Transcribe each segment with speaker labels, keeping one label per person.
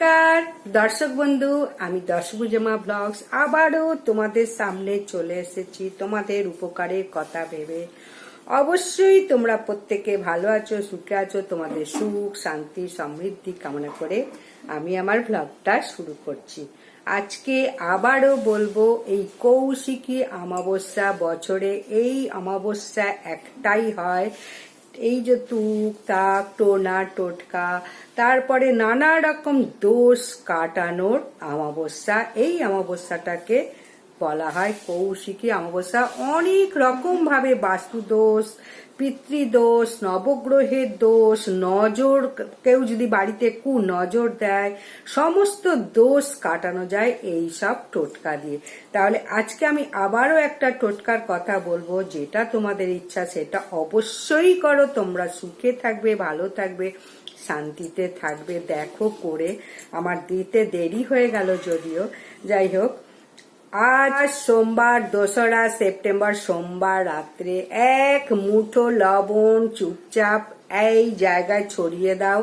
Speaker 1: নমস্কার। দর্শক বন্ধু, আমি দশভুজমা ব্লগস। আবারও তোমাদের সামনে চলে এসেছি তোমাদের উপকারের কথা ভেবে। অবশ্যই তোমরা প্রত্যেকে ভালো আছো, সুখে আছো, তোমাদের সুখ, শান্তি, সমৃদ্ধি কামনা করে আমি আমার ব্লগটা শুরু করছি। আজকে আবারও বলব, এই কৌশিকী অমাবস্যা বছরে এই অমাবস্যা একটাই হয় এই যে তুক, তাক, টোনা, টোটকা, তারপরে নানা রকম দোষ কাটানোর অমাবস্যা। এই অমাবস্যাটাকে বলা হয় কৌশিকী অমাবস্যা। অনেক রকম ভাবে বাস্তু দোষ পিতৃদোষ, নবগ্রহের দোষ, নজর, কেউ যদি বাড়িতে কু নজর দেয়, সমস্ত দোষ কাটানো যায় এই সব টোটকা দিয়ে। তাহলে আজকে আমি আবারও একটা টোটকার কথা বলব, যেটা তোমাদের ইচ্ছা, সেটা অবশ্যই করো, তোমরা সুখে থাকবে, ভালো থাকবে, শান্তিতে থাকবে, দেখো করে, আমার দিতে দেরি হয়ে গেল যদিও। যাই হোক আজ সোমবার, দোসরা সেপ্টেম্বর সোমবার রাত্রে এক মুঠো লবণ চুপচাপ এই জায়গায় ছড়িয়ে দাও।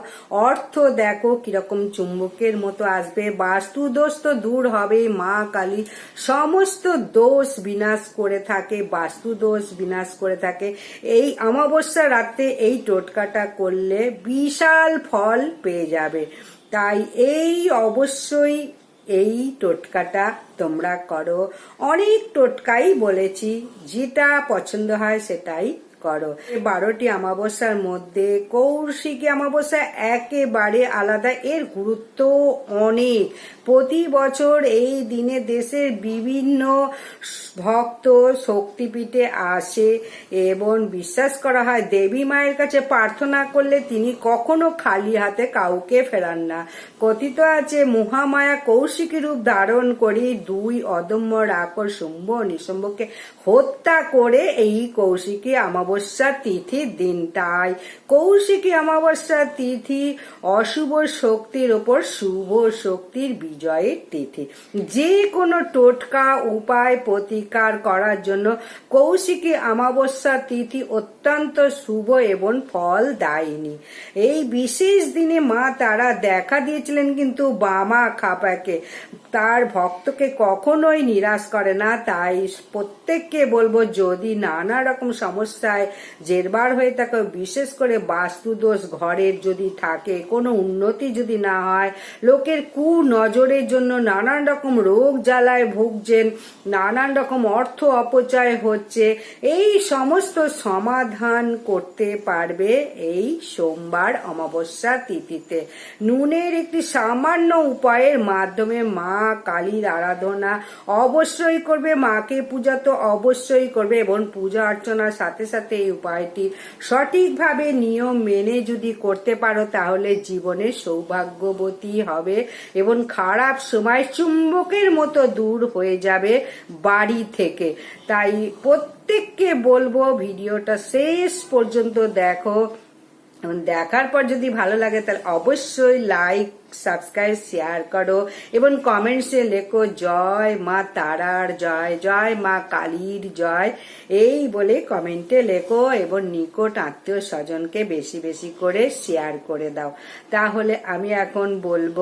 Speaker 1: অর্থ দেখো কীরকম চুম্বকের মতো আসবে। বাস্তু দোষ তো দূর হবে মা কালী। সমস্ত দোষ বিনাশ করে থাকে বাস্তু দোষ বিনাশ করে থাকে। এই অমাবস্যা রাতে এই টোটকাটা করলে বিশাল ফল পেয়ে যাবে। তাই এই অবশ্যই এই টোটকাটা তোমরা করো। অনেক টোটকাই বলেছি, যেটা পছন্দ হয় সেটাই করো। বারোটি অমাবস্যার মধ্যে কৌশিকী অমাবস্যা একেবারে আলাদা, এর গুরুত্ব অনেক। প্রতি বছর এই দিনে দেশের বিভিন্ন ভক্ত শক্তিপীঠে আসে এবং বিশ্বাস করা হয় দেবী মায়ের কাছে প্রার্থনা করলে তিনি কখনো খালি হাতে কাউকে ফেরান না। কথিত আছে, মহামায়া কৌশিকী রূপ ধারণ করি দুই অদম্য রাকর শুম্ভ নিশম্ভকে হত্যা করে এই কৌশিকী অমাবস্যা তিথির দিনটায় কৌশিকী অমাবস্যা তিথি অশুভ শক্তির ওপর শুভ শক্তির বিজয়ের তিথি। যে কোনো টোটকা উপায় প্রতিকার করার জন্য কৌশিকী অমাবস্যা তিথি অত্যন্ত শুভ এবং ফল দায়নি। এই বিশেষ দিনে মা তারা দেখা দিয়েছিলেন কিন্তু বামা খাপাকে। তার ভক্তকে কখনোই নিরাশ করে না। তাই প্রত্যেককে বলব, যদি নানা রকম সমস্যায় জেরবার হয়ে থাকে, বিশেষ করে বাস্তু দোষ ঘরের যদি থাকে, কোনো উন্নতি যদি না হয়, লোকের কু নজরের জন্য নানান রকম রোগ জ্বালায় ভুগছেন, নানান রকম অর্থ অপচয় হচ্ছে, এই সমস্ত সমাধান করতে পারবে এই সোমবার অমাবস্যা তিথিতে। নুনের একটি সামান্য উপায়ের মাধ্যমে মা কালীর আরাধনা অবশ্যই করবে, মাকে পূজা তো অবশ্যই করবে এবং পূজা অর্চনার সাথে সাথে এই উপায়টি সঠিকভাবে নিয়ম মেনে যদি করতে পারো তাহলে জীবনে সৌভাগ্যবতী হবে এবং খারাপ সময় চুম্বকের মতো দূর হয়ে যাবে বাড়ি থেকে। তাই প্রত্যেককে বলব ভিডিওটা শেষ পর্যন্ত দেখো। দেখার পর যদি ভালো লাগে তাহলে অবশ্যই লাইক সাবস্ক্রাইব শেয়ার করো, এবং কমেন্টসে লেখো, জয় মা তারার, জয় জয় মা কালীর, জয়। এই বলে কমেন্টে লেখো, এবং নিকট আত্মীয় স্বজনকে বেশি বেশি করে শেয়ার করে দাও। তাহলে আমি এখন বলব,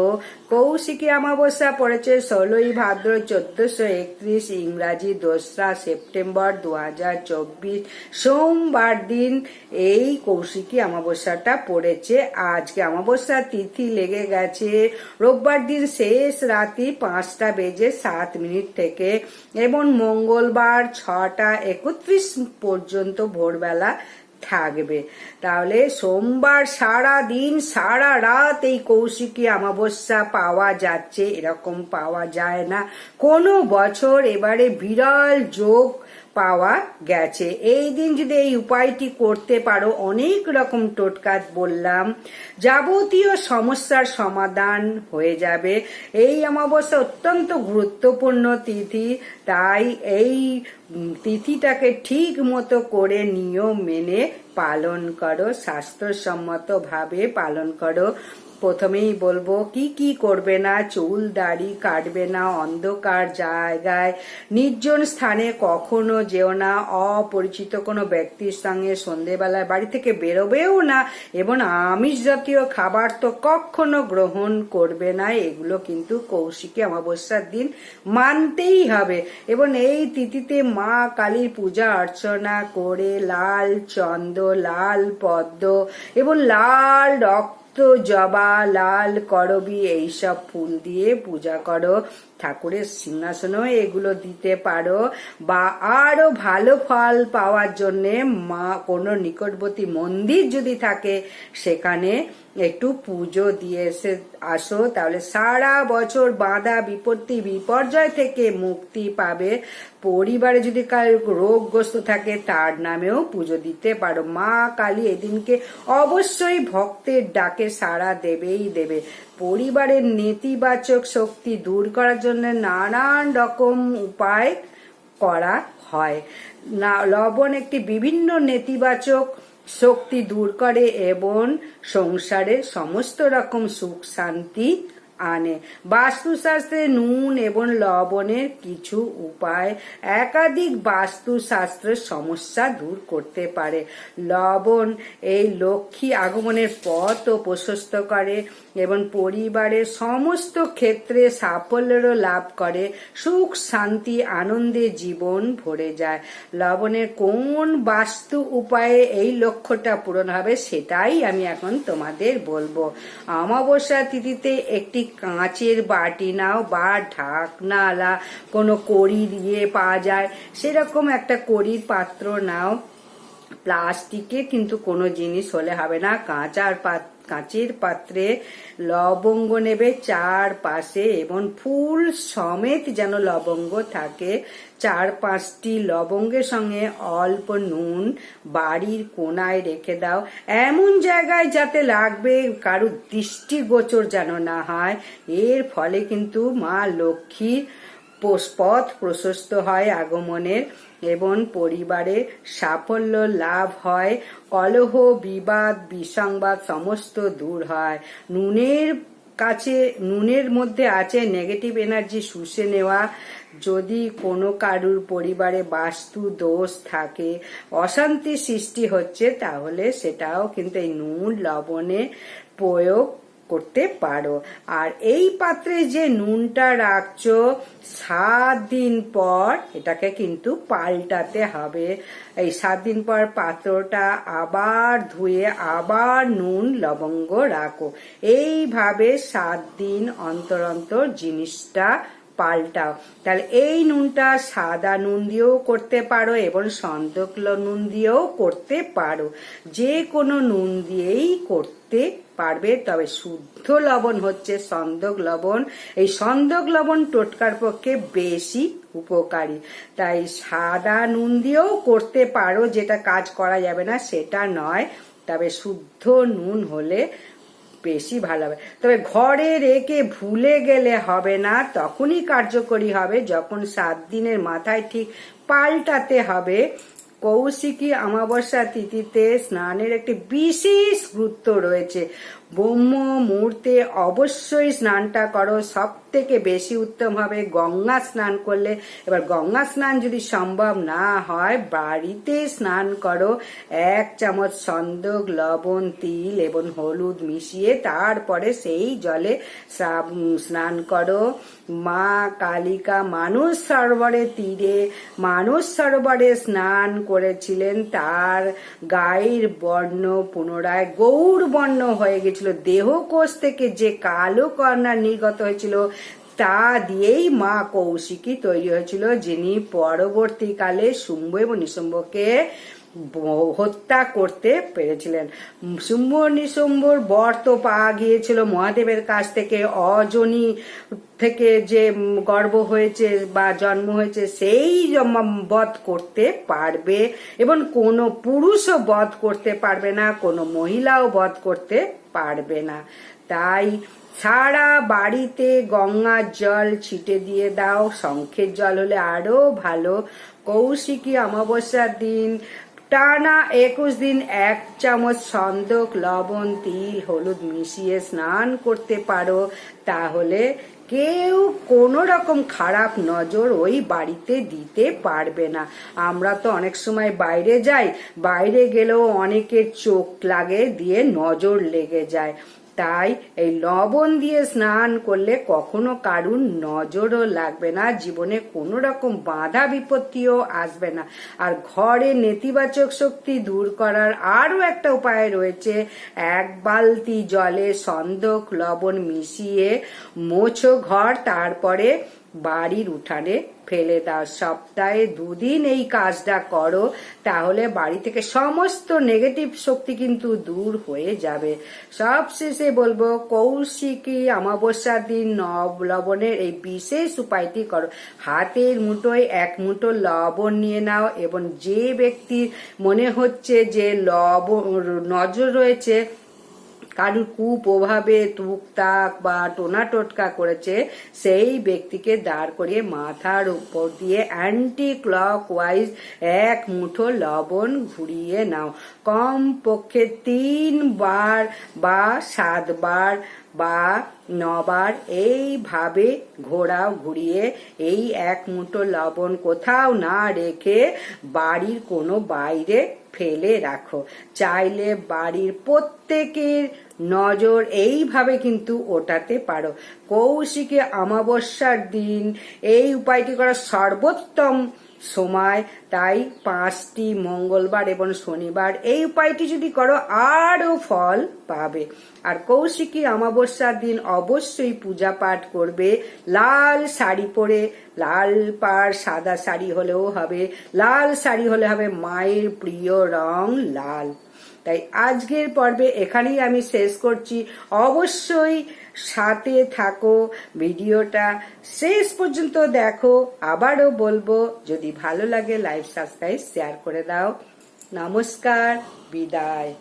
Speaker 1: কৌশিকী অমাবস্যা পড়েছে ষোলোই ভাদ্র চোদ্দশো একত্রিশ ইংরাজি দোসরা সেপ্টেম্বর দু হাজার চব্বিশ সোমবার দিন। এই কৌশিকী অমাবস্যাটা পড়েছে। আজকে অমাবস্যা তিথি লেগে গেছে। আছে রোববার দিন শেষ রাতি পাঁচটা বেজে সাত মিনিট থেকে এবং মঙ্গলবার ছটা একত্রিশ পর্যন্ত ভোরবেলা থাকবে। তাহলে সোমবার সারা দিন, সারা রাত এই কৌশিকী অমাবস্যা পাওয়া যাচ্ছে। এরকম পাওয়া যায় না। কোনো বছর এবারে বিরল যোগ পাওয়া গেছে। এই দিন যদি এই উপায়টি করতে পারো, অনেক রকম টোটকা বললাম, যাবতীয় সমস্যার সমাধান হয়ে যাবে। এই অমাবস্যা অত্যন্ত গুরুত্বপূর্ণ তিথি, তাই এই তিথিটাকে ঠিক মতো করে নিয়ম মেনে পালন করো স্বাস্থ্যসম্মত ভাবে পালন করো। প্রথমেই বলব, কি কি করবে না, চুল, দাড়ি কাটবে না, অন্ধকার জায়গায়, নির্জন স্থানে কখনো যেও না, অপরিচিত কোনো ব্যক্তির সঙ্গে সন্ধেবেলায় বাড়ি থেকে বেরোবেও না, এবং আমিষ জাতীয় খাবার তো কখনো গ্রহণ করবে না, এগুলো কিন্তু কৌশিকী অমাবস্যার দিন মানতেই হবে। এবং এই তিথিতে মা কালীর পূজা অর্চনা করে, লাল চন্দ, লাল পদ্ম, এবং লাল রক্ত জবা লাল করবি এইসব ফুল দিয়ে পূজা করো। ঠাকুরের সিংহাসনেও এগুলো দিতে পারো বা আরও ভালো ফল পাওয়ার জন্যে মা, কোনো নিকটবর্তী মন্দির যদি থাকে, সেখানে একটু পুজো দিয়ে এসে আসো। তাহলে সারা বছর বাঁধা বিপত্তি বিপর্যয় থেকে মুক্তি পাবে। পরিবারে যদি রোগগ্রস্ত থাকে, তার নামেও পুজো দিতে পারো। মা কালী এদিনকে অবশ্যই ভক্তের ডাকে সাড়া দেবেই দেবে। পরিবারের নেতিবাচক শক্তি দূর করার জন্য নানান রকম উপায় করা হয়। না, লবণ একটি বিভিন্ন নেতিবাচক শক্তি দূর করে এবং সংসারে সমস্ত রকম সুখ শান্তি আনে। বাস্তুশাস্ত্রে নুন এবং লবণের কিছু উপায় একাধিক বাস্তুশাস্ত্রের সমস্যা দূর করতে পারে। লবণ এই লক্ষ্মী আগমনের পথও প্রশস্ত করে। এবং পরিবারের সমস্ত ক্ষেত্রে সাফল্যেরও লাভ করে, সুখ, শান্তি, আনন্দে জীবন ভরে যায়। লবণের কোন বাস্তু উপায়ে এই লক্ষ্যটা পূরণ হবে সেটাই আমি এখন তোমাদের বলব। অমাবস্যা তিথিতে একটি কাঁচের বাটি নাও বা ঢাকনালা, কোনো কড়ি দিয়ে পাওয়া যায়। সেরকম একটা কড়ির পাত্র নাও। প্লাস্টিকে কিন্তু কোনো জিনিস হলে হবে না, কাঁচার পাত্র কাঁচের পাত্রে লবঙ্গ নেবে চার পাশে এবং ফুল সমেত যেন লবঙ্গ থাকে। চার পাঁচটি লবঙ্গের সঙ্গে অল্প নুন বাড়ির কোনায় রেখে দাও। এমন জায়গায় যাতে লাগবে, কারুর দৃষ্টিগোচর যেন না হয়। এর ফলে কিন্তু মা লক্ষ্মীর পথ প্রশস্ত হয় আগমনের এবং পরিবারে সাফল্য লাভ হয়, কলহ, বিবাদ, বিসংবাদ সমস্ত দূর হয়। নুনের কাছে, নুনের মধ্যে আছে নেগেটিভ এনার্জি শুষে নেওয়া। যদি কোনো কারুর পরিবারে বাস্তু দোষ থাকে, অশান্তি সৃষ্টি হচ্ছে, তাহলে সেটাও কিন্তু এই নুন লবণে প্রয়োগ করতে পারো। আর এই পাত্রে যে নুনটা রাখছো, সাত দিন পর এটাকে কিন্তু পাল্টাতে হবে। এই সাত দিন পর পাত্রটা আবার ধুয়ে আবার নুন, লবঙ্গ রাখো। এইভাবে সাত দিন অন্তর অন্তর জিনিসটা পাল্টাও। তাহলে এই নুনটা সাদা নুন দিয়েও করতে পারো এবং সন্দক নুন দিয়েও করতে পারো। যে কোনো নুন দিয়েই করতে পারবে, তবে শুদ্ধ লবণ হচ্ছে সন্দক লবণ। এই সন্দক লবণ টোটকার পক্ষে বেশি উপকারী। তাই সাদা নুন দিয়েও করতে পারো, যেটা কাজ করা যাবে না, সেটা নয়। তবে শুদ্ধ নুন হলে বেশি ভালো হবে। তবে ঘরে রেখে ভুলে গেলে হবে না, তখনই কার্যকরী হবে, যখন সাত দিনের মাথায় ঠিক পাল্টাতে হবে। কৌশিকী অমাবস্যা তিথিতে স্নানের একটি বিশেষ গুরুত্ব রয়েছে। ব্রহ্ম মুহূর্তে অবশ্যই স্নানটা করো। সব থেকে বেশি উত্তম হবে গঙ্গা স্নান করলে। এবার গঙ্গা স্নান যদি সম্ভব না হয়, বাড়িতে স্নান করো। এক চামচ সন্দক, লবণ, তিল এবং হলুদ মিশিয়ে তারপরে সেই জলে স্নান করো। মা কালিকা মানুষ সরোবরে তীরে মানুষ সরোবরে স্নান করেছিলেন। তার গায়ের বর্ণ পুনরায় গৌর বর্ণ হয়ে গেছিল। দেহ কোষ থেকে যে কালো কর্ণা নির্গত হয়েছিল, তা দিয়েই মা কৌশিকী তৈরি হয়েছিল, যিনি পরবর্তীকালে শুম্ভ এবং নিশুম্ভকে হত্যা করতে পেরেছিলেন। শুম্ভ নিশুম্ভর বর তো পাওয়া গিয়েছিল মহাদেবের কাছ থেকে। অজনী থেকে যে গর্ব হয়েছে বা জন্ম হয়েছে, সেই বধ করতে পারবে এবং কোনো পুরুষও বধ করতে পারবে না, কোনো মহিলাও বধ করতে পারবে না। তাই সারা বাড়িতে গঙ্গার জল ছিটে দিয়ে দাও, শঙ্খের জল হলে আরও ভালো। কৌশিকী অমাবস্যার দিন টানা একুশ দিন এক চামচ সন্দক, লবণ, তিল, হলুদ মিশিয়ে স্নান করতে পারো। তাহলে কেউ কোনো রকম খারাপ নজর ওই বাড়িতে দিতে পারবে না। আমরা তো অনেক সময় বাইরে যাই, বাইরে গেলেও অনেকের চোখ লাগে দিয়ে নজর লেগে যায়। তাই এই লবণ দিয়ে স্নান করলে কখনো কারুর নজরও লাগবে না, জীবনে কোনো রকম বাধা বিপত্তিও আসবে না। আর ঘরে নেতিবাচক শক্তি দূর করার আরও একটা উপায় রয়েছে, এক বালতি জলে সন্দক লবণ মিশিয়ে মোছো ঘর, তারপরে বাড়ির উঠানে ফেলে দাও। সপ্তাহে দুদিন এই কাজটা করো, তাহলে বাড়ি থেকে সমস্ত নেগেটিভ শক্তি কিন্তু দূর হয়ে যাবে। সব শেষে বলব, কৌশিকী অমাবস্যার দিন নব লবণের এই বিশেষ উপায়টি করো। হাতের মুঠোয় এক মুঠো লবণ নিয়ে নাও এবং যে ব্যক্তির মনে হচ্ছে যে লবণ, নজর রয়েছে কারুর কুপ্রভাবে তুকতাক বা টোনা টোটকা করেছে, সেই ব্যক্তিকে দাঁড় করিয়ে মাথার উপর দিয়ে অ্যান্টি ক্লক ওয়াইজ এক মুঠো লবণ ঘুরিয়ে নাও। কম পক্ষে তিনবার বা সাতবার বা নবার এইভাবে ঘোরাও ঘুরিয়ে এই এক মুঠো লবণ কোথাও না রেখে বাড়ির কোনো বাইরে ফেলে রাখো। চাইলে বাড়ির প্রত্যেকের নজর এইভাবে কিন্তু ওঠাতে পারো। কৌশিকে অমাবস্যার দিন এই উপায়টি করা সর্বোত্তম সময়, তাই পাঁচটি মঙ্গলবার এবং শনিবার এই উপায়টি যদি করো, আরও ফল পাবে। আর কৌশিকী অমাবস্যার দিন অবশ্যই পূজা পাঠ করবে। লাল শাড়ি পরে, লাল পাড় সাদা শাড়ি হলেও হবে। লাল শাড়ি হলে হবে মায়ের প্রিয় রং লাল। তাই আজকের পর্বে এখানেই আমি শেষ করছি। অবশ্যই সাথে থাকো, ভিডিওটা শেষ পর্যন্ত দেখো। আবারও বলব, যদি ভালো লাগে লাইভ সাবস্ক্রাইব শেয়ার করে দাও। নমস্কার, বিদায়।